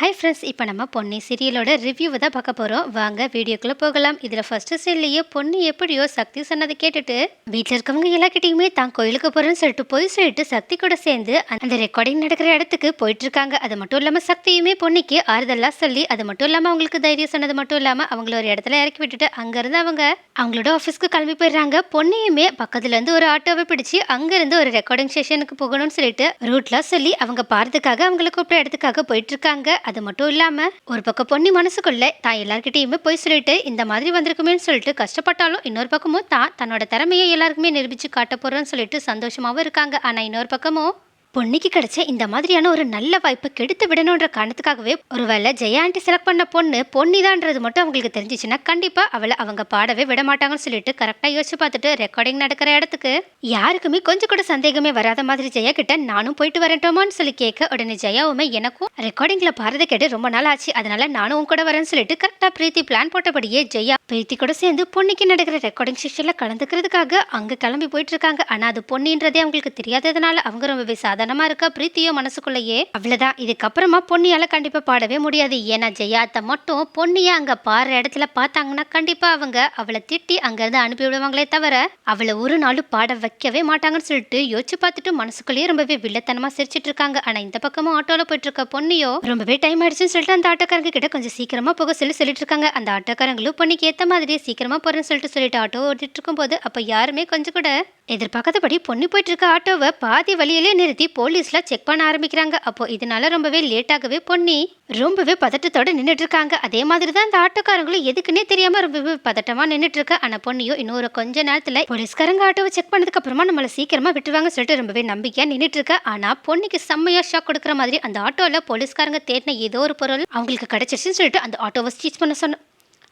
Hi friends இப்போ நம்ம பொன்னி சீரியலோட ரிவ்யூவை தான் பார்க்க போகிறோம் வாங்க வீடியோக்குள்ளே போகலாம். இதில் ஃபஸ்ட்டு சீன்லேயே பொண்ணு எப்படியோ சக்தி சொன்னதை கேட்டுட்டு வீட்டில் இருக்கவங்க எல்லாக்கிட்டையுமே தான் கோயிலுக்கு போகிறேன்னு சொல்லிட்டு போய் சொல்லிட்டு சக்தி கூட சேர்ந்து அந்த ரெக்கார்டிங் நடக்கிற இடத்துக்கு போயிட்டு இருக்காங்க அது மட்டும் இல்லாமல் சக்தியுமே பொன்னிக்கு ஆறுதலாக சொல்லி அது மட்டும் இல்லாமல் அவங்களுக்கு தைரியம் சொன்னது மட்டும் இல்லாமல் அவங்கள ஒரு இடத்துல இறக்கி விட்டுட்டு அங்கேருந்து அவங்க அவங்களோட ஆஃபீஸ்க்கு கிளம்பி போயிடுறாங்க. பொண்ணையுமே பக்கத்துலேருந்து ஒரு ஆட்டோவை பிடிச்சி அங்கேருந்து ஒரு ரெக்கார்டிங் செஷனுக்கு போகணும்னு சொல்லிட்டு ரூட்லாம் சொல்லி அவங்க பாரதுக்காக அவங்களுக்கு கூப்பிட்ட இடத்துக்காக போயிட்டு இருக்காங்க அது மட்டும் இல்லாமல் ஒரு பக்கம் பொன்னி மனசுக்குள்ள தான் எல்லார்கிட்டயுமே போய் சொல்லிட்டு இந்த மாதிரி வந்திருக்குமேன்னு சொல்லிட்டு கஷ்டப்பட்டாலும் இன்னொரு பக்கமும் தான் தன்னோட திறமையை எல்லாருக்குமே நிரூபித்து காட்ட போகிறோன்னு சொல்லிட்டு சந்தோஷமாகவும் இருக்காங்க. ஆனால் இன்னொரு பக்கமும் பொன்னிக்கு கிடைச்ச இந்த மாதிரியான ஒரு நல்ல வாய்ப்பை கெடுத்து விடணுன்ற காரணத்துக்காகவே ஒருவேளை ஜெயாண்டி செலக்ட் பண்ண பொண்ணு பொன்னிதான்றது மட்டும் அவங்களுக்கு தெரிஞ்சிச்சுன்னா கண்டிப்பா அவளை அவங்க பாடவே விட மாட்டாங்கன்னு சொல்லிட்டு கரெக்டா யோசிச்சு பார்த்துட்டு ரெக்கார்டிங் நடக்கிற இடத்துக்கு. யாருக்குமே கொஞ்சம் கூட சந்தேகமே வராத மாதிரி ஜெயா கிட்ட நானும் போயிட்டு வரட்டோமான்னு சொல்லி கேட்க உடனே ஜெயாவுமே எனக்கும் ரெக்கார்டிங்ல பாரத கேட்டு ரொம்ப நாள் ஆச்சு. அதனால நானும் உன் கூட வரேன்னு சொல்லிட்டு கரெக்டா பிரீத்தி பிளான் போட்டபடியே ஜெயா பிரீத்தி கூட சேர்ந்து பொன்னிக்கு நடக்கிற ரெக்கார்டிங் செஷன்ல கலந்துக்கிறதுக்காக அங்க கிளம்பி போயிட்டு இருக்காங்க. ஆனா அது பொன்னின்றதே அவங்களுக்கு தெரியாததுனால அவங்க ரொம்பவே சாதாரணமா இருக்கா பிரீத்தியோ மனசுக்குள்ளேயே? அவ்வளவுதான். இதுக்கப்புறமா பொன்னியால கண்டிப்பா பாடவே முடியாது. ஏன்னா ஜெயாத்த மட்டும் பொன்னியா அங்க பாடுற இடத்துல பார்த்தாங்கன்னா கண்டிப்பா அவங்க அவளை திட்டி அங்க இருந்து அனுப்பி விடுவாங்களே தவிர அவளை ஒரு நாளும் பாட வைக்கவே மாட்டாங்கன்னு சொல்லிட்டு யோசிச்சு பார்த்துட்டு மனசுக்குள்ளேயே ரொம்பவே வில்லத்தனமா சிரிச்சிட்டு இருக்காங்க. ஆனா இந்த பக்கமும் ஆட்டோல போயிட்டு இருக்க பொன்னியோ ரொம்பவே டைம் ஆயிடுச்சுன்னு சொல்லிட்டு அந்த ஆட்டோக்காரங்க கிட்ட கொஞ்சம் சீக்கிரமா போக சொல்லி சொல்லிட்டு இருக்காங்க. அந்த ஆட்டோக்காரங்களும் பொன்னிக்கு ஏத்த மாதிரி சீக்கிரமா போறேன்னு சொல்லிட்டு சொல்லிட்டு ஆட்டோ ஓட்டிட்டு இருக்கும்போது அப்ப யாருமே கொஞ்சம் கூட எதிர்பார்க்காதபடி பொண்ணு போயிட்டு இருக்க ஆட்டோவை பாதி வழியிலே நிறுத்தி போலீஸ்ல செக் பண்ண ஆரம்பிக்கிறாங்க. அப்போ இதனால ரொம்பவே லேட்டாகவே பொன்னி ரொம்பவே பதட்டத்தோட நின்றுட்டு இருக்காங்க அதே மாதிரி தான் அந்த ஆட்டோக்காரங்களும் எதுக்குன்னே தெரியாம ரொம்பவே பதட்டமா நின்றுட்டு இருக்க ஆனா பொண்ணியோ இன்னொரு கொஞ்ச நேரத்துல போலீஸ்காரங்க ஆட்டோவை செக் பண்ணதுக்கு அப்புறமா நம்மள சீக்கிரமா விட்டுருவாங்க சொல்லிட்டு ரொம்பவே நம்பிக்கையா நின்றுட்டு இருக்க ஆனா பொண்ணுக்கு செம்மையா ஷாக் கொடுக்குற மாதிரி அந்த ஆட்டோல போலீஸ்காரங்க தேடின ஏதோ ஒரு பொருள் அவங்களுக்கு கிடைச்சிருச்சுன்னு சொல்லிட்டு அந்த ஆட்டோவை ஸ்டீச் பண்ண சொன்ன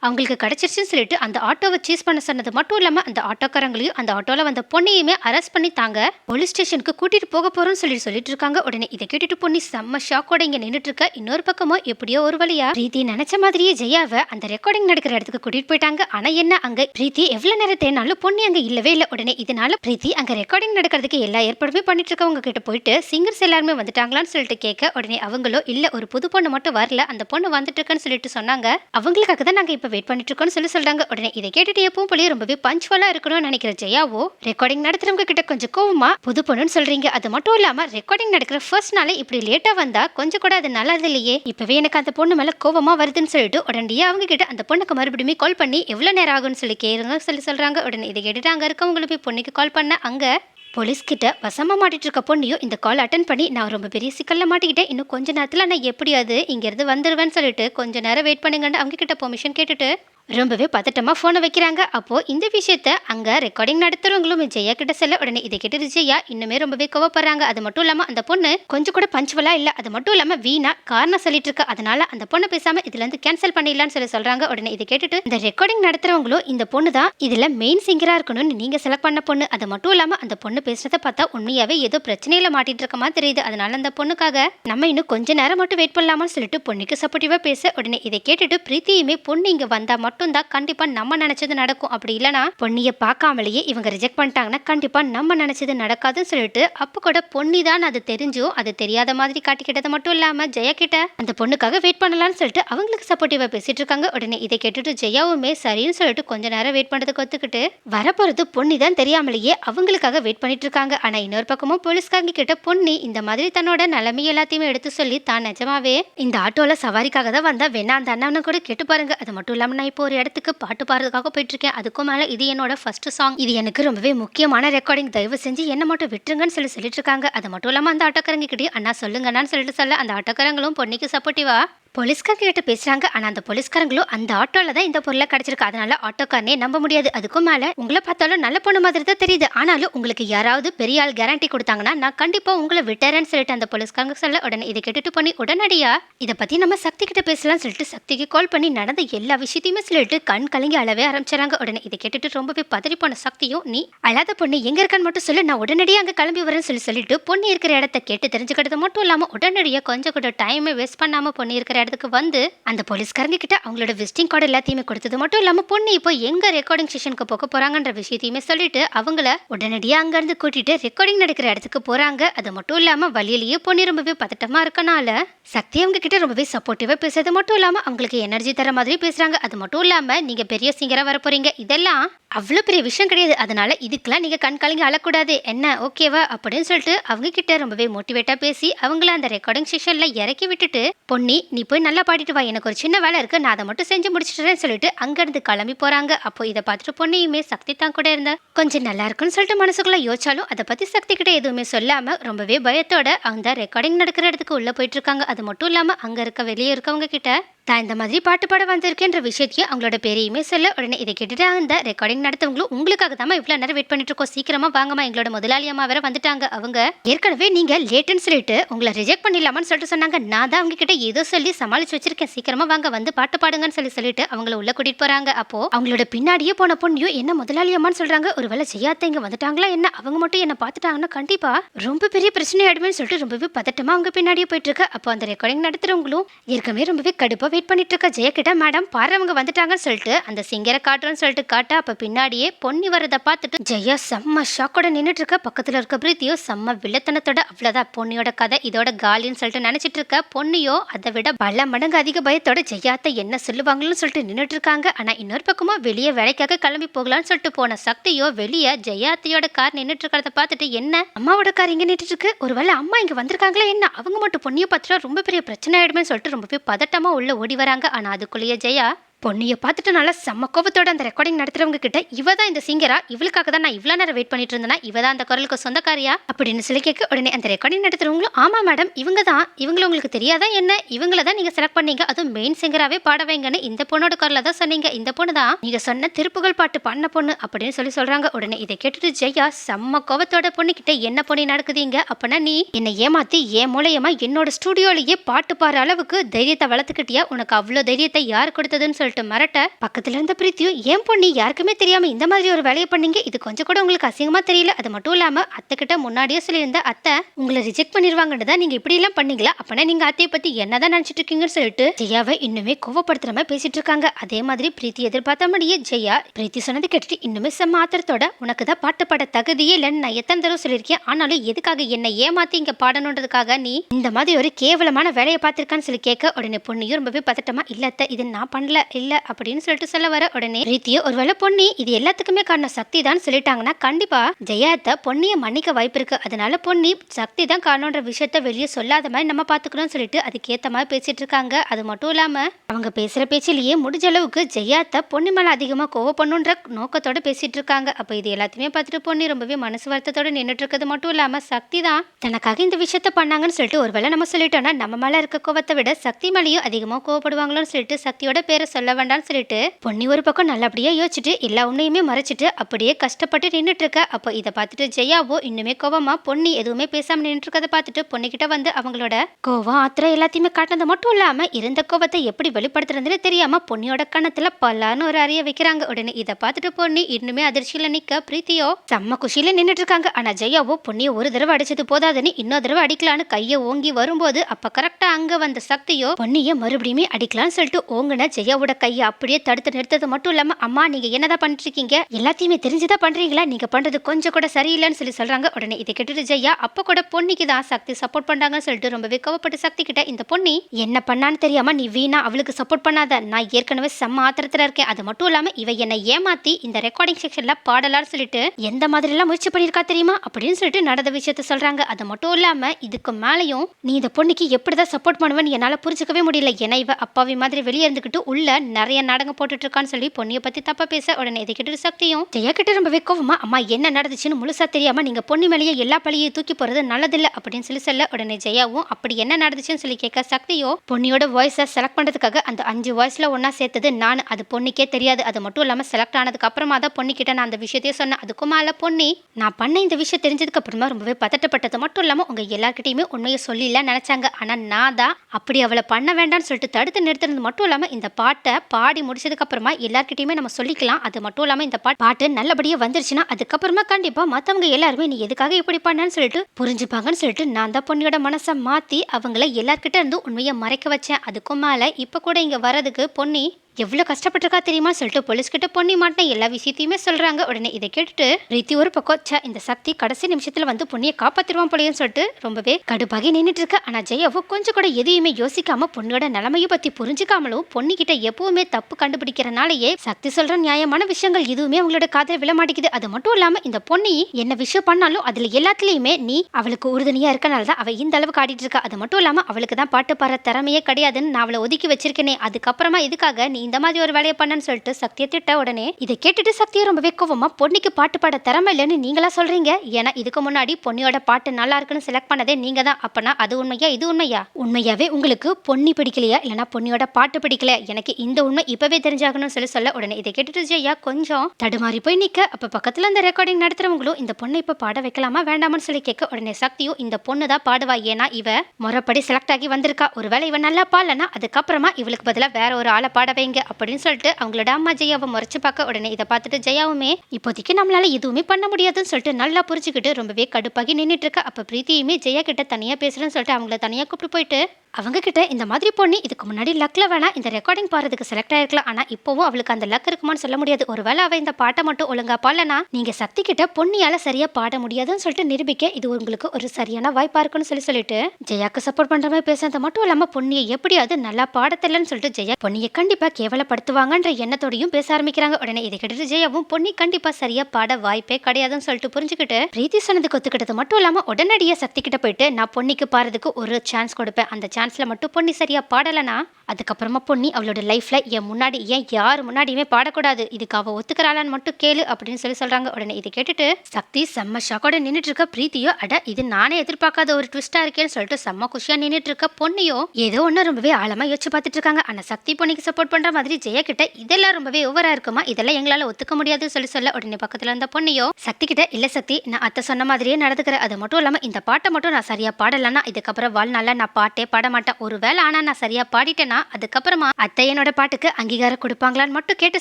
அவங்களுக்கு கிடச்சிருச்சுன்னு சொல்லிட்டு அந்த ஆட்டோவை சீஸ் பண்ண சொன்னது மட்டும் இல்லாமல் அந்த ஆட்டோக்காரங்களையும் அந்த ஆட்டோவில் வந்த பொண்ணையுமே அரெஸ்ட் பண்ணி தாங்க போலீஸ் ஸ்டேஷனுக்கு கூட்டிகிட்டு போக போகிறோம்னு சொல்லி சொல்லிட்டு இருக்காங்க. உடனே இதை கேட்டுட்டு பொண்ணி செம்ம ஷாக்கோட இங்கே நின்றுட்டு இருக்க. இன்னொரு பக்கமோ எப்படியோ ஒரு வழியா பிரீத்தி நினைச்ச மாதிரியே ஜெயாவை அந்த ரெக்கார்டிங் நடக்கிற இடத்துக்கு கூட்டிட்டு போயிட்டாங்க. ஆனா என்ன அங்க பிரீத்தி எவ்வளவு நேரம் தேனாலும் பொண்ணு அங்க இல்லவே இல்லை. உடனே இதனால பிரீத்தி அங்க ரெக்கார்டிங் நடக்கிறதுக்கு எல்லா ஏற்பாடுமே பண்ணிட்டு இருக்கவங்க கிட்ட போயிட்டு சிங்கர்ஸ் எல்லாருமே வந்துட்டாங்களான்னு சொல்லிட்டு கேட்க உடனே அவங்களோ இல்ல ஒரு புது பொண்ணு மட்டும் வரல. அந்த பொண்ணு வந்துட்டு இருக்கன்னு சொல்லிட்டு சொன்னாங்க. அவங்களுக்காக தான் நாங்க இப்ப வெயிட் பண்ணிட்டு இருக்கோம்னு சொல்லி சொல்கிறாங்க உடனே இதை கேட்டுட்டு எப்பவும் போலயே ரொம்பவே பஞ்சுவலாக இருக்கணும்னு நினைக்கிற ஜெயாவோ ரெக்கார்டிங் நடத்துறவங்க கிட்ட கொஞ்சம் கோவமா புது பொண்ணுன்னு சொல்கிறீங்க அது மட்டும் இல்லாமல் ரெக்கார்டிங் நடக்கிற ஃபர்ஸ்ட் நாளே இப்படி லேட்டாக வந்தால் கொஞ்சம் கூட அது நல்லது இல்லையே. இப்போவே எனக்கு அந்த பொண்ணு மேலே கோவமாக வருதுன்னு சொல்லிட்டு உடனடியே அவங்க கிட்ட அந்த பொண்ணுக்கு மறுபடியும் கால் பண்ணி எவ்வளோ நேரம் ஆகும்னு சொல்லி கேளுங்க சொல்லி சொல்கிறாங்க உடனே இதை கேட்டுட்டு அங்கே இருக்கவங்களுக்கு போய் பொண்ணுக்கு கால் பண்ண அங்கே போலீஸ்கிட்ட வசமாக மாட்டிட்டு இருக்க பொண்ணையும் இந்த கால் அட்டன் பண்ணி நான் ரொம்ப பெரிய சிக்கலில் மாட்டிக்கிட்டேன். இன்னும் கொஞ்ச நேரத்தில் நான் எப்படியாவது இங்கேருந்து வந்துடுவேன்னு சொல்லிட்டு கொஞ்ச நேரம் வெயிட் பண்ணுங்கன்னு அவங்க கிட்ட பெர்மிஷன் கேட்டுட்டு ரொம்பவே பதட்டமாக ஃபோனை வைக்கிறாங்க. அப்போ இந்த விஷயத்த அங்கே ரெக்கார்டிங் நடத்துறவங்களும் ஜெயா கிட்ட செல்ல உடனே இதை கேட்டு ஜெயா இன்னுமே ரொம்பவே கோவப்படுறாங்க. அது மட்டும் இல்லாமல் அந்த பொண்ணு கொஞ்சம் கூட பஞ்சுவலா இல்லை. அது மட்டும் இல்லாமல் வீணா காரணம் சொல்லிட்டு இருக்கு. அதனால அந்த பொண்ணு பேசாமல் இதுல இருந்து கேன்சல் பண்ணிடலாம்னு சொல்லி சொல்றாங்க. உடனே இதை கேட்டுட்டு இந்த ரெக்கார்டிங் நடத்துறவங்களும் இந்த பொண்ணு தான். இதுல மெயின் சிங்கரா இருக்கணும்னு நீங்க செலக்ட் பண்ண பொண்ணு. அது மட்டும் இல்லாமல் அந்த பொண்ணு பேசுறதை பார்த்தா உண்மையாவே ஏதோ பிரச்சனையில மாட்டிட்டு இருக்க மாதிரி தெரியுது. அதனால அந்த பொண்ணுக்காக நம்ம இன்னும் கொஞ்ச நேரம் மட்டும் வெயிட் பண்ணலாமான்னு சொல்லிட்டு பொண்ணுக்கு சப்போர்ட்டிவா பேச உடனே இதை கேட்டுட்டு பிரீத்தியுமே பொண்ணு இங்க வந்தா மட்டும்தான் கண்டிப்பாக நம்ம நினச்சது நடக்கும். அப்படி இல்லைனா பொன்னியை பார்க்காமலேயே இவங்க ரிஜெக்ட் பண்ணிட்டாங்கன்னா கண்டிப்பாக நம்ம நினச்சது நடக்காதுன்னு சொல்லிட்டு அப்போ கூட பொன்னி தான் அது தெரிஞ்சும் அது தெரியாத மாதிரி காட்டிக்கிட்டது மட்டும் இல்லாமல் ஜெயா கிட்ட அந்த பொண்ணுக்காக வெயிட் பண்ணலாம்னு சொல்லிட்டு அவங்களுக்கு சப்போர்ட்டிவாக பேசிட்டு இருக்காங்க. உடனே இதை கேட்டுட்டு ஜெயாவுமே சரின்னு சொல்லிட்டு கொஞ்ச நேரம் வெயிட் பண்ணுறதுக்கு ஒத்துக்கிட்டு வரப்போகிறது பொன்னி தான் தெரியாமலேயே அவங்களுக்காக வெயிட் பண்ணிட்டு இருக்காங்க. ஆனால் இன்னொரு பக்கமும் போலீஸ்காரங்க கிட்ட பொன்னி இந்த மாதிரி தன்னோட நிலைமை எல்லாத்தையுமே எடுத்து சொல்லி தான் நிஜமாவே இந்த ஆட்டோவில் சவாரிக்காக தான் வந்தால் வேணாம் அந்த அண்ணான்னு கூட கேட்டு பாருங்க. அது மட்டும் இல்லாமல் நான் இப்போ ஒரு இடத்துக்கு பாட்டு பாடுறதுக்காக போயிட்டு இருக்கேன் அதுக்கும் மேல இது என்னோட ஃபர்ஸ்ட் சாங் இது எனக்கு ரொம்பவே முக்கியமான ரெக்கார்டிங் தயவு செஞ்சு என்ன மட்டும் விட்டுருங்கன்னு சொல்லி சொல்லிட்டு இருக்காங்க அது மட்டும் இல்லாம அந்த ஆட்டோக்காரங்க கிட்டே அண்ணா சொல்லுங்கண்ணான்னு சொல்லிட்டு சொல்ல அந்த ஆட்டோக்காரங்களும் பொன்னிக்கு சப்போர்ட்டிவா போலீஸ்காரங்க கிட்ட பேசுறாங்க. ஆனா அந்த போலீஸ்காரங்களும் அந்த ஆட்டோல தான் இந்த பொருளை கிடைச்சிருக்கு. அதனால ஆட்டோக்காரனே நம்ப முடியாது. அதுக்கும் மேல உங்களை பார்த்தாலும் நல்ல பொண்ணு மாதிரி தான் தெரியுது. ஆனாலும் உங்களுக்கு யாராவது பெரிய ஆள் கேரண்டி கொடுத்தாங்கன்னா நான் கண்டிப்பா உங்களை விட்டுறேன்னு சொல்லிட்டு அந்த போலீஸ்காரங்க சொல்ல உடனே இதை கேட்டுட்டு பண்ணி உடனடியா இதை பத்தி நம்ம சக்தி கிட்ட பேசலாம்னு சொல்லிட்டு சக்திக்கு கால் பண்ணி நடந்த எல்லா விஷயத்தையுமே சொல்லிட்டு கண் கலங்கி அளவே ஆரம்பிச்சாங்க உடனே இதை கேட்டுட்டு ரொம்பவே பதறி போன சக்தியும் நீ அழாத பொண்ணு எங்க இருக்கான்னு மட்டும் சொல்லு. நான் உடனடியாக அங்க கிளம்பி வரேன்னு சொல்லி சொல்லிட்டு பொண்ணு இருக்கிற இடத்த கேட்டு தெரிஞ்சுக்கிட்டது மட்டும் இல்லாம உடனடியாக கொஞ்சம் கூட டைமே வேஸ்ட் பண்ணாம பொண்ணு இருக்கிற இடத்துக்கு வந்து அந்த போலீஸ்காரங்க கிட்ட அவங்களோட விசிட்டிங் கார்டு எல்லாத்தையுமே கொடுத்தது மட்டும் இல்லாமல் பொண்ணு இப்போ எங்க ரெக்கார்டிங் செஷனுக்கு போக போறாங்கன்ற விஷயத்தையுமே சொல்லிட்டு அவங்கள உடனடியாக அங்க இருந்து கூட்டிட்டு ரெக்கார்டிங் நடக்கிற இடத்துக்கு போறாங்க. அது மட்டும் இல்லாமல் வழியிலேயே பொண்ணு ரொம்பவே பதட்டமா இருக்கனால சக்தி அவங்க கிட்ட ரொம்பவே சப்போர்ட்டிவாக பேசுறது மட்டும் இல்லாமல் அவங்களுக்கு எனர்ஜி தர மாதிரி பேசுகிறாங்க அது மட்டும் இல்லாமல் நீங்கள் பெரிய சிங்கராக வர போறீங்க. இதெல்லாம் அவ்வளோ பெரிய விஷயம் கிடையாது. அதனால இதுக்கெல்லாம் நீங்க கண் கலங்கி அழக்கூடாது. என்ன ஓகேவா அப்படின்னு சொல்லிட்டு அவங்க கிட்ட ரொம்பவே மோட்டிவேட்டாக பேசி அவங்கள அந்த ரெக்கார்டிங் செஷனில் இறக்கி விட்டுட்டு பொன்னி நீ போய் நல்லா பாடிட்டு வா. எனக்கு ஒரு சின்ன வேலை இருக்குது நான் அதை மட்டும் செஞ்சு முடிச்சிட்டுறேன்னு சொல்லிட்டு அங்கேருந்து கிளம்பி போகிறாங்க அப்போ இதை பார்த்துட்டு பொண்ணையுமே சக்தி தான் கூட இருந்தா. கொஞ்சம் நல்லா இருக்குன்னு சொல்லிட்டு மனசுக்குள்ளே யோசிச்சாலும் அதை பற்றி சக்தி கிட்ட எதுவுமே சொல்லாமல் ரொம்பவே பயத்தோட அந்த ரெக்கார்டிங் நடக்கிற இடத்துக்கு உள்ளே போயிட்டு இருக்காங்க. அது மட்டும் இல்லாமல் அங்கே இருக்க வெளியே இருக்கவங்க கிட்ட தான் இந்த மாதிரி பாட்டு பாட வந்திருக்கேன்ற விஷயத்தையும் அவங்களோட பேரையுமே சொல்ல உடனே இதை கேட்டுட்டு அந்த ரெக்கார்டிங் நடத்தவங்களும் உங்களுக்காக தான் இவ்வளோ நேரம் வெயிட் பண்ணிட்டு இருக்கோம். சீக்கிரமா வாங்கம்மா. எங்களோட முதலாளி அம்மா வேற வந்துட்டாங்க. அவங்க ஏற்கனவே நீங்க லேட்டுன்னு சொல்லிட்டு உங்களை ரிஜெக்ட் பண்ணிடலாமான்னு சொல்லிட்டு சொன்னாங்க. நான் தான் அவங்க கிட்ட ஏதோ சொல்லி சமாளிச்சு வச்சிருக்கேன். சீக்கிரமா வாங்க வந்து பாட்டு பாடுங்கன்னு சொல்லி சொல்லிட்டு அவங்கள உள்ள கூட்டிட்டு போறாங்க. அப்போ அவங்களோட பின்னாடியே போன பொண்ணையும் என்ன முதலாளி அம்மான்னு சொல்றாங்க. ஒருவேளை செய்யாத இங்க வந்துட்டாங்களா என்ன? அவங்க மட்டும் என்ன பார்த்துட்டாங்கன்னா கண்டிப்பா ரொம்ப பெரிய பிரச்சனை ஆயிடுமேன்னு சொல்லிட்டு ரொம்பவே பதட்டமா அவங்க பின்னாடியே போயிட்டு இருக்கு. அப்போ அந்த ரெக்கார்டிங் நடத்துறவங்களும் ஏற்கனவே ரொம்பவே கடுப்பாவே வெயிட் பண்ணிட்டு இருக்க ஜெயக்கிட்ட மேடம் பாரு வந்துட்டாங்கன்னு சொல்லிட்டு அந்த சிங்கரை காட்டுறோன்னு சொல்லிட்டு காட்ட அப்போ பின்னாடியே பொன்னி வரதை பார்த்துட்டு ஜெயா செம்ம ஷாக்கோட நின்றுட்டு இருக்க பக்கத்தில் இருக்க பிரீத்தியோ செம்ம வில்லத்தனத்தோட அவ்வளோதான் பொன்னியோட கதை இதோட காலின்னு சொல்லிட்டு நினச்சிட்டு இருக்க பொன்னியோ அதை விட பல மடங்கு அதிக பயத்தோட ஜெயாத்த என்ன சொல்லுவாங்கன்னு சொல்லிட்டு நின்றுட்டு இருக்காங்க ஆனால் இன்னொரு பக்கமா வெளியே வேலைக்காக கிளம்பி போகலான்னு சொல்லிட்டு போன சக்தியோ வெளியே ஜெயாத்தையோட கார் நின்றுட்டு இருக்கிறத பார்த்துட்டு என்ன? அம்மாவோட கார் இங்கே நின்றுட்டு இருக்கு ஒருவேளை அம்மா இங்கே வந்திருக்காங்களா? என்ன? அவங்க மட்டும் பொன்னியை பார்த்துட்டா ரொம்ப பெரிய பிரச்சனை ஆயிடுமே சொல்லிட்டு ரொம்பவே பதட்டமா உள்ள ஓடி வராங்க. ஆனா அதுக்குள்ளேயே ஜெயா பொண்ணையை பார்த்துட்டு நல்லா செம்ம கோபத்தோட அந்த ரெக்கார்டிங் நடத்துறவங்க கிட்ட இவ தான் இந்த சிங்கரா இவளுக்காக தான் நான் இவ்வளோ நேரம் வெயிட் பண்ணிட்டு இருந்தேன்னா இவ தான் அந்த குரலுக்கு சொந்தக்காரியா? அப்படின்னு சொல்லி கேட்க உடனே அந்த ரெக்கார்டிங் நடத்துறவங்களும் ஆமா மேடம் இவங்க தான் இவங்கள உங்களுக்கு தெரியாதா என்ன? இவங்கள தான் நீங்க செலக்ட் பண்ணீங்க. அதுவும் மெயின் சிங்கராகவே பாட வைங்கன்னு இந்த பொண்ணோட குரல தான் சொன்னீங்க. இந்த பொண்ணு தான். நீங்க சொன்ன திருப்புகழ் பாட்டு பண்ண பொண்ணு அப்படின்னு சொல்லி சொல்றாங்க. உடனே இதை கேட்டுட்டு ஜெயா செம்ம கோபத்தோட பொண்ணு கிட்ட என்ன பொண்ணு நடக்குதுங்க? அப்படின்னா நீ என்னை ஏமாத்தி என் மூலயமா என்னோட ஸ்டுடியோலயே பாட்டு பாடுற அளவுக்கு தைரியத்தை வளர்த்துக்கிட்டியா? உனக்கு அவ்வளோ தைரியத்தை யார் கொடுத்ததுன்னு சொல்லி சொல்லிட்டு மிரட்ட பக்கத்துல இருந்த பிரீத்தியும் ஏன் பொண்ணு? யாருக்குமே தெரியாம இந்த மாதிரி ஒரு வேலையை பண்ணீங்க? இது கொஞ்சம் கூட உங்களுக்கு அசிங்கமா தெரியல. அது மட்டும் இல்லாம அத்தை கிட்ட முன்னாடியே சொல்லியிருந்த அத்தை உங்களை ரிஜெக்ட் பண்ணிருவாங்கன்னு தான் நீங்க இப்படி எல்லாம் பண்ணீங்களா? அப்பனா நீங்க அத்தையை பத்தி என்னதான் நினைச்சிட்டு இருக்கீங்கன்னு சொல்லிட்டு ஜெயாவை இன்னுமே கோவப்படுத்துற மாதிரி பேசிட்டு இருக்காங்க. அதே மாதிரி பிரீத்தி எதிர்பார்த்த மாதிரியே ஜெயா பிரீத்தி சொன்னது கேட்டுட்டு இன்னுமே செம்ம ஆத்திரத்தோட உனக்கு தான் பாட்டு பாட தகுதியே இல்லைன்னு நான் எத்தனை தடவை சொல்லியிருக்கேன். ஆனாலும் எதுக்காக என்னை ஏமாத்தி இங்க பாடணுன்றதுக்காக நீ இந்த மாதிரி ஒரு கேவலமான வேலையை பார்த்திருக்கான்னு சொல்லி கேட்க உடனே பொண்ணையும் ரொம்பவே பதட்டமா இல்லத்த இது நான் பண்ணல. இல்ல அப்படின்னு சொல்லிட்டு சொல்ல வர உடனே ரீத்தியோ ஒருவேளை பொன்னி இது எல்லாத்துக்குமே காரணம் சக்தி தான் சொல்லிட்டாங்கன்னா கண்டிப்பா ஜெயாத்த பொன்னிய மன்னிக்க வாய்ப்பு இருக்கு. அதனால பொன்னி சக்தி தான் காரணம்ன்ற விஷயத்த வெளியே சொல்லாத மாதிரி நம்ம பாத்துக்கணும்னு சொல்லிட்டு அதுக்கேற்ற மாதிரி பேசிட்டு இருக்காங்க. அது மட்டும் இல்லாம அவங்க பேசுற பேச்சிலேயே முடிஞ்ச அளவுக்கு ஜெயாத்த பொன்னி மேல அதிகமா கோவப்படணுன்ற நோக்கத்தோட பேசிட்டு இருக்காங்க. அப்ப இது எல்லாத்தையுமே பார்த்துட்டு பொன்னி ரொம்பவே மனசு வருத்தத்தோட நின்றுட்டு இருக்கிறது மட்டும் இல்லாம சக்தி தான் தனக்காக இந்த விஷயத்த பண்ணாங்கன்னு சொல்லிட்டு ஒருவேளை நம்ம சொல்லிட்டோம்னா நம்ம மேல இருக்க கோவத்தை விட சக்தி மேலேயும் அதிகமா கோவப்படுவாங்களோன்னு சொல்லிட்டு சக்தியோட பேரை சொல்ல வேண்டாம்னு சொல்லிட்டு பொன்னி ஒரு பக்கம் நல்லபடியா யோசிச்சுட்டு எல்லா உண்மையுமே மறைச்சிட்டு அப்படியே கஷ்டப்பட்டு நின்றுட்டு இருக்க. அப்போ இதை பார்த்துட்டு ஜெயாவோ இன்னுமே கோவமா பொன்னி எதுவுமே பேசாம நின்றுட்டு இருக்கதை பார்த்துட்டு பொண்ணுகிட்ட வந்து அவங்களோட கோவம் ஆத்திரம் எல்லாத்தையுமே காட்டினது மட்டும் இல்லாம இருந்த கோவத்தை எப்படி வெளிப்படுத்துறதுன்னு தெரியாம பொன்னியோட கணத்துல பல்லான்னு ஒரு அறிய வைக்கிறாங்க. உடனே இதை பார்த்துட்டு பொன்னி இன்னுமே அதிர்ச்சியில நிக்க. பிரீத்தியோ செம்ம குஷியில நின்றுட்டு இருக்காங்க. ஆனா ஜெயாவோ பொன்னியை ஒரு தடவை அடிச்சது போதாதுன்னு இன்னொரு தடவை அடிக்கலான்னு கையை ஓங்கி வரும்போது அப்ப கரெக்டா அங்க வந்த சக்தியோ பொன்னியை மறுபடியுமே அடிக்கலாம்னு சொல்லிட்டு ஓங்குன ஜெயாவோட கையை அப்படியே தடுத்து நிறுத்தது மட்டும் இல்லாம அம்மா நீங்க என்னதான் பண்ணிட்டு இருக்கீங்க எல்லாத்தையுமே தெரிஞ்சுதான் பண்றீங்களா? நீங்க பண்றது கொஞ்சம் கூட சரியில்லைன்னு சொல்லி சொல்றாங்க. உடனே இதை கேட்டுட்டு ஜெயா அப்ப கூட பொன்னிக்கு தான் சக்தி சப்போர்ட் பண்றாங்கன்னு சொல்லிட்டு ரொம்பவே கோவப்பட்டு சக்தி கிட்ட இந்த பொண்ணு என்ன பண்ணான்னு தெரியாம நீ வீணா அவளுக்கு சப்போர்ட் பண்ணாத. நான் ஏற்கனவே செம்ம ஆத்திரத்துல இருக்கேன். அது மட்டும் இல்லாம இவ என்னை ஏமாத்தி இந்த ரெக்கார்டிங் செக்ஷன்ல பாடலான்னு சொல்லிட்டு எந்த மாதிரி எல்லாம் முயற்சி பண்ணிருக்கா தெரியுமா? அப்படின்னு சொல்லிட்டு நடந்த விஷயத்த சொல்றாங்க. அது மட்டும் இல்லாம இதுக்கு மேலையும் நீ இந்த பொண்ணுக்கு எப்படிதான் சப்போர்ட் பண்ணுவேன்னு என்னால புரிஞ்சுக்கவே முடியல. ஏன்னா இவ அப்பாவி மாதிரி வெளியே இருந்துக்கிட்டு உள்ள நிறைய நாடகம் போட்டுட்ருக்கான்னு சொல்லி பொன்னியை பற்றி தப்பாக பேச உடனே இதை சக்தியும். ஜெயா கிட்ட ரொம்பவே கோவமா அம்மா என்ன நடந்துச்சுன்னு முழுசா தெரியாமல் நீங்கள் பொண்ணு மேலேயே எல்லா பழியையும் தூக்கி போகிறது நல்லதில்லை அப்படின்னு சொல்லி சொல்ல உடனே ஜெயாவும் அப்படி என்ன நடந்துச்சுன்னு சொல்லி கேட்க சக்தியோ? பொன்னியோட வாய்ஸை செலக்ட் பண்ணுறதுக்காக அந்த அஞ்சு வாய்ஸில் ஒன்றா சேர்த்தது நான். அது பொண்ணுக்கே தெரியாது. அது மட்டும் இல்லாமல் செலக்ட் ஆனதுக்கு அப்புறமா தான் பொண்ணுக்கிட்ட நான் அந்த விஷயத்தையே சொன்னேன். அதுக்கும் மேல பொன்னி நான் பண்ண இந்த விஷயம் தெரிஞ்சதுக்கு அப்புறமா ரொம்பவே பதட்டப்பட்டது. மட்டும் இல்லாமல் உங்கள் எல்லாருக்கிட்டையுமே உண்மையை சொல்லில நினச்சாங்க. ஆனால் நான் தான் அப்படி அவளை பண்ண வேண்டாம்னு சொல்லிட்டு தடுத்து நிறுத்துறது மட்டும் இல்லாமல் இந்த பாட்டை பாடி முடிச்சதுக்கப்புறமா எல்லாருக்கிட்டையுமே நம்ம சொல்லிக்கலாம். அது மட்டும் இல்லாமல் இந்த பாட்டு பாட்டு நல்லபடியாக வந்துருச்சுன்னா அதுக்கப்புறமா கண்டிப்பாக மற்றவங்க எல்லாருமே நீ எதுக்காக இப்படி பண்ணான்னு சொல்லிட்டு புரிஞ்சுப்பாங்கன்னு சொல்லிட்டு நான் தான் பொன்னியோட மனசை மாற்றி அவங்கள எல்லார்கிட்ட இருந்து உண்மையை மறைக்க வச்சேன். அதுக்கும் மேலே இப்போ கூட இங்கே வரதுக்கு பொன்னி எவ்வளோ கஷ்டப்பட்டிருக்கா தெரியுமா? சொல்லிட்டு போலீஸ்கிட்ட பொண்ணி மாட்டேன் எல்லா விஷயத்தையுமே சொல்கிறாங்க உடனே இதை கேட்டுட்டு ரீதி ஒரு பக்கம் ச இந்த சக்தி கடைசி நிமிஷத்தில் வந்து பொண்ணியை காப்பாத்திருவான் போலேன்னு சொல்லிட்டு ரொம்பவே கடுப்பாகி நின்றுட்டு இருக்கு ஆனால் ஜெயாவோ கொஞ்சம் கூட எதையுமே யோசிக்காம பொண்ணோட நிலைமையை பற்றி புரிஞ்சுக்காமலும் பொண்ணுக்கிட்ட எப்பவுமே தப்பு கண்டுபிடிக்கிறனாலேயே சக்தி சொல்கிற நியாயமான விஷயங்கள் எதுவுமே அவங்களோட காதல விழ மாட்டேங்குது அது மட்டும் இல்லாமல் இந்த பொண்ணி என்ன விஷயம் பண்ணாலும் அதில் எல்லாத்துலேயுமே நீ அவளுக்கு உறுதுணையாக இருக்கனால தான் அவள் இந்த அளவுக்கு ஆடிட்டு இருக்கா. அது மட்டும் இல்லாமல் அவளுக்கு தான் பாட்டு பாடுற திறமையே கிடையாதுன்னு நான் அவளை ஒதுக்கி வச்சிருக்கேனே. அதுக்கப்புறமா இதுக்காக நீ இந்த மாதிரி ஒரு வேலையை பண்ணன்னு சொல்லிட்டு சக்தியை திட்ட உடனே இதை கேட்டுட்டு சக்தியை ரொம்பவே கோவமா பொன்னிக்கு பாட்டு பாட திறமை இல்லைன்னு நீங்களா சொல்றீங்க? ஏன்னா இதுக்கு முன்னாடி பொன்னியோட பாட்டு நல்லா இருக்குன்னு செலக்ட் பண்ணதே நீங்க தான். அப்பனா அது உண்மையா இது உண்மையா? உண்மையாவே உங்களுக்கு பொன்னி பிடிக்கலையா? இல்லைன்னா பொன்னியோட பாட்டு பிடிக்கல? எனக்கு இந்த உண்மை இப்பவே தெரிஞ்சாகணும்னு சொல்லி சொல்ல உடனே இதை கேட்டுட்டு ஜெயா கொஞ்சம் தடுமாறி போய் நிக்க. அப்ப பக்கத்துல அந்த ரெக்கார்டிங் நடத்துறவங்களும் இந்த பொண்ணை இப்ப பாட வைக்கலாமா வேண்டாமான்னு சொல்லி கேட்க உடனே சக்தியும் இந்த பொண்ணு தான் பாடுவா ஏன்னா இவ முறைப்படி செலக்ட் ஆகி வந்திருக்கா. ஒருவேளை இவன் நல்லா பாடலன்னா அதுக்கப்புறமா இவளுக்கு பதிலாக வேற ஒரு ஆளை பாட வைங்க. அப்படின்னு சொல்லிட்டு அவங்களோட அம்மா ஜெயாவை முறைச்சு பார்க்க உடனே இதை பார்த்துட்டு ஜெயாவுமே இப்போதைக்கு நம்மளால எதுவுமே பண்ண முடியாதுன்னு சொல்லிட்டு நல்லா புரிஞ்சுக்கிட்டு ரொம்பவே கடுப்பாகி நின்றுட்டு இருக்கா. அப்ப பிரீத்தியுமே ஜெயா கிட்ட தனியா பேசுறேன்னு சொல்லிட்டு அவங்கள தனியா கூப்பிட்டு போயிட்டு அவங்க கிட்ட இந்த மாதிரி பொண்ணு இதுக்கு முன்னாடி லக்ல வேணா இந்த ரெக்கார்டிங் பாடுறதுக்கு செலக்ட் ஆயிருக்கலாம். ஆனா இப்போவும் அவளுக்கு அந்த லக் இருக்குமான்னு சொல்ல முடியாது. ஒருவேளை அவ இந்த பாட்டை மட்டும் ஒழுங்கா பாடலனா நீங்க சக்தி கிட்ட பொண்ணியால சரியா பாட முடியாதுன்னு சொல்லிட்டு நிரூபிக்க இது உங்களுக்கு ஒரு சரியான வாய்ப்பா இருக்குன்னு சொல்லி சொல்லிட்டு ஜெயாக்கு சப்போர்ட் பண்ற மாதிரி பேசுறது மட்டும் இல்லாம பொன்னியை எப்படியாவது நல்லா பாடத்தில்லன்னு சொல்லிட்டு ஜெயா பொன்னியை கண்டிப்பா கேவலப்படுத்துவாங்கன்ற எண்ணத்தோடையும் பேச ஆரம்பிக்கிறாங்க. உடனே இதை கேட்டுட்டு ஜெயாவும் பொன்னி கண்டிப்பா சரியா பாட வாய்ப்பே கிடையாதுன்னு சொல்லிட்டு புரிஞ்சுக்கிட்டு பிரீத்தி சொன்னதுக்கு ஒத்துக்கிட்டது மட்டும் இல்லாம உடனடியா சக்தி கிட்ட போயிட்டு நான் பொன்னிக்கு பாடுறதுக்கு ஒரு சான்ஸ் கொடுப்பேன். அந்த சான்ஸில் மட்டும் பொன்னி சரியா பாடலனா அதுக்கப்புறமா பொன்னி அவளோட லைஃப்ல என் முன்னாடி ஏன் யார் முன்னாடியுமே பாடக்கூடாது. இதுக்கு அவள் ஒத்துக்கிறாளான்னு மட்டும் கேளு அப்படின்னு சொல்லி சொல்றாங்க. உடனே இதை கேட்டுட்டு சக்தி செம்ம ஷாக்கோட நின்னுட்டு இருக்க பிரீத்தியோ அட இது நானே எதிர்பார்க்காத ஒரு ட்விஸ்ட்டாக இருக்கேன்னு சொல்லிட்டு செம்ம குஷியா நின்னுட்டு இருக்க பொண்ணையோ ஏதோ ஒன்று ரொம்பவே ஆழமாக யோசிச்சு பார்த்துட்டு இருக்காங்க. ஆனால் சக்தி பொன்னிக்கு சப்போர்ட் பண்ற மாதிரி ஜெயா கிட்ட இதெல்லாம் ரொம்பவே ஓவராக இருக்குமா? இதெல்லாம் எங்களால் ஒத்துக்க முடியாதுன்னு சொல்லி சொல்ல உடனே பக்கத்தில் இருந்த பொண்ணையோ சக்தி கிட்ட இல்லை சக்தி நான் அத்தை சொன்ன மாதிரியே நடந்துக்கிறேன். அது மட்டும் இல்லாமல் இந்த பாட்டை மட்டும் நான் சரியாக பாடலைன்னா இதுக்கப்புறம் வாழ்நாளில் நான் பாட்டே பாட மாட்டேன். ஒருவேளை ஆனால் நான் சரியாக பாடிட்டேன்னா அதுக்கப்புறமா அத்தை என்னோட பாட்டுக்கு அங்கீகாரம் கொடுப்பாங்களான்னு மட்டும் கேட்டு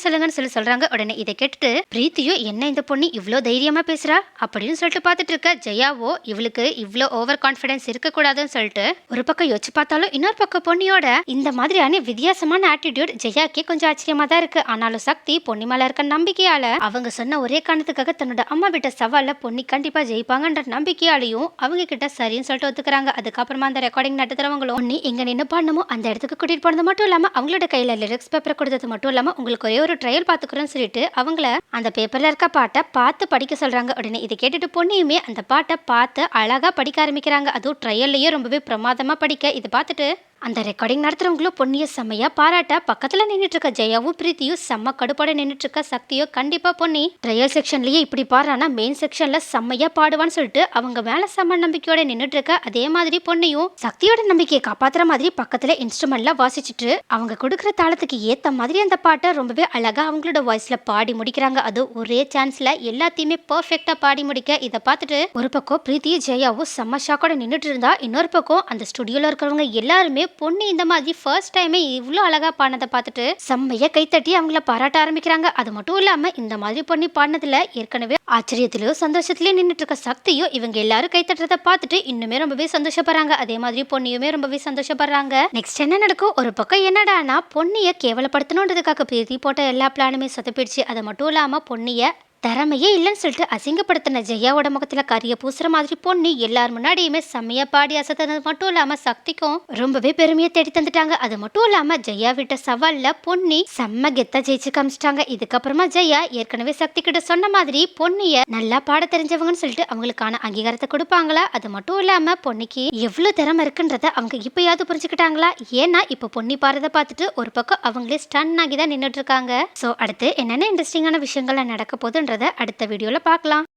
சொல்லுங்கன்னு சொல்லி சொல்கிறாங்க உடனே இதை கேட்டுட்டு பிரீத்தியும் என்ன இந்த பொண்ணு இவ்வளோ தைரியமாக பேசுகிறா அப்படின்னு சொல்லிட்டு பார்த்துட்டு இருக்க. ஜெயாவோ இவளுக்கு இவ்வளோ ஓவர் கான்ஃபிடன்ஸ் இருக்கக்கூடாதுன்னு சொல்லிட்டு ஒரு பக்கம் யோசிச்சு பார்த்தாலும் இன்னொரு பக்கம் பொண்ணியோட இந்த மாதிரியான வித்தியாசமான ஆட்டிடியூட் ஜெயாக்கே கொஞ்சம் ஆச்சரியமா தான் இருக்கு. ஆனாலும் சக்தி பொன்னி மேல இருக்க நம்பிக்கையால அவங்க சொன்ன ஒரே காரணத்துக்காக தன்னோட அம்மா விட்ட சவாலில் பொன்னி கண்டிப்பா ஜெயிப்பாங்கன்ற நம்பிக்கையாலையும் அவங்க கிட்ட சரின்னு சொல்லிட்டு ஒத்துக்கிறாங்க. அதுக்கப்புறமா அந்த ரெக்கார்டிங் நடத்துறவங்களும் பொன்னி எங்கே நின்று பாடணுமோ அந்த இடத்துக்கு கூட்டிகிட்டு போனது மட்டும் இல்லாமல் அவங்களோட கையில் லிரிக்ஸ் பேப்பரை கொடுத்தது மட்டும் இல்லாமல் உங்களுக்கு ஒரே ஒரு ட்ரையல் பாத்துக்கிறோம்னு சொல்லிட்டு அவங்கள அந்த பேப்பரில் இருக்க பாட்டை பார்த்து படிக்க சொல்கிறாங்க உடனே இதை கேட்டுட்டு பொண்ணையுமே அந்த பாட்டை பார்த்து அழகாக படிக்க ஆரம்பிக்கிறாங்க. அதுவும் ட்ரையல்லையே ரொம்பவே பிரமாதமாக படிக்க. இதை பார்த்துட்டு அந்த ரெக்கார்டிங் நடத்துறவங்களும் பொன்னிய செம்மையாக பாராட்ட பக்கத்தில் நின்றுட்டுருக்க ஜெயாவும் பிரீத்தியும் செம்ம கடுப்போட நின்றுட்டுருக்க சக்தியோ கண்டிப்பாக பொன்னி. ட்ரையல் செக்ஷன்லேயே இப்படி பாடுறானா மெயின் செக்ஷனில் செம்மையா பாடுவான்னு சொல்லிட்டு அவங்க மேலே செம்ம நம்பிக்கையோட நின்றுட்டுருக்க அதே மாதிரி பொண்ணையும் சக்தியோட நம்பிக்கையை காப்பாற்றுற மாதிரி பக்கத்தில் இன்ஸ்ட்ருமெண்ட்லாம் வாசிச்சுட்டு அவங்க கொடுக்குற தாளத்துக்கு ஏற்ற மாதிரி அந்த பாட்டை ரொம்பவே அழகாக அவங்களோட வாய்ஸில் பாடி முடிக்கிறாங்க. அது ஒரே சான்ஸில் எல்லாத்தையுமே பர்ஃபெக்டாக பாடி முடிக்க இதை பார்த்துட்டு ஒரு பக்கம் பிரீத்தியும் ஜெயாவும் செம்ம ஷாக்கோட நின்றுட்டு இருந்தா இன்னொரு பக்கம் அந்த ஸ்டுடியோவில் இருக்கிறவங்க எல்லாருமே பொண்ணு இந்த மாதிரி ஃபர்ஸ்ட் டைமே இவ்வளோ அழகாக பாடினதை பார்த்துட்டு செம்மையை கைத்தட்டி அவங்கள பாராட்ட ஆரம்பிக்கிறாங்க. அது மட்டும் இல்லாமல் இந்த மாதிரி பொண்ணு பாடினதில் ஏற்கனவே ஆச்சரியத்திலயோ சந்தோஷத்திலயோ நின்றுட்டு இருக்க சக்தியோ இவங்க எல்லாரும் கைத்தட்டுறதை பார்த்துட்டு இன்னுமே ரொம்பவே சந்தோஷப்படுறாங்க. அதே மாதிரி பொண்ணியுமே ரொம்பவே சந்தோஷப்படுறாங்க. நெக்ஸ்ட் என்ன நடக்கும்? ஒரு பக்கம் என்னடானா பொன்னிய கேவலப்படுத்தணுன்றதுக்காக பிரீதி போட்ட எல்லா பிளானுமே சொதப்பிடுச்சு. அது மட்டும் இல்லாமல் பொன்னிய திறமையே இல்லைன்னு சொல்லிட்டு அசிங்கப்படுத்தின ஜெயாவோட முகத்தில் கரிய பூசுற மாதிரி பொண்ணு எல்லார் முன்னாடியுமே செம்மையா பாடி அசத்துனது மட்டும் இல்லாம சக்திக்கும் ரொம்பவே பெருமையை தேடி தந்துட்டாங்க. அது மட்டும் இல்லாம ஜெயா விட்ட சவால்ல பொன்னி செம்ம கெத்தா ஜெயிச்சு காமிச்சிட்டாங்க. இதுக்கப்புறமா ஜெயா ஏற்கனவே சக்தி கிட்ட சொன்ன மாதிரி பொன்னிய நல்லா பாட தெரிஞ்சவங்கன்னு சொல்லிட்டு அவங்களுக்கான அங்கீகாரத்தை கொடுப்பாங்களா? அது மட்டும் இல்லாம பொன்னிக்கு எவ்வளவு திறமை இருக்குன்றத அவங்க இப்பயாவது புரிஞ்சுக்கிட்டாங்களா? ஏன்னா இப்ப பொன்னி பாடுறத பார்த்துட்டு ஒரு பக்கம் அவங்களே ஸ்டன் ஆகி தான் நின்றுட்டு இருக்காங்க. சோ அடுத்து என்னென்ன இன்ட்ரெஸ்டிங்கான விஷயங்கள்லாம் நடக்க போகுதுன்றத அடுத்த வீடியோவில் பார்க்கலாம்.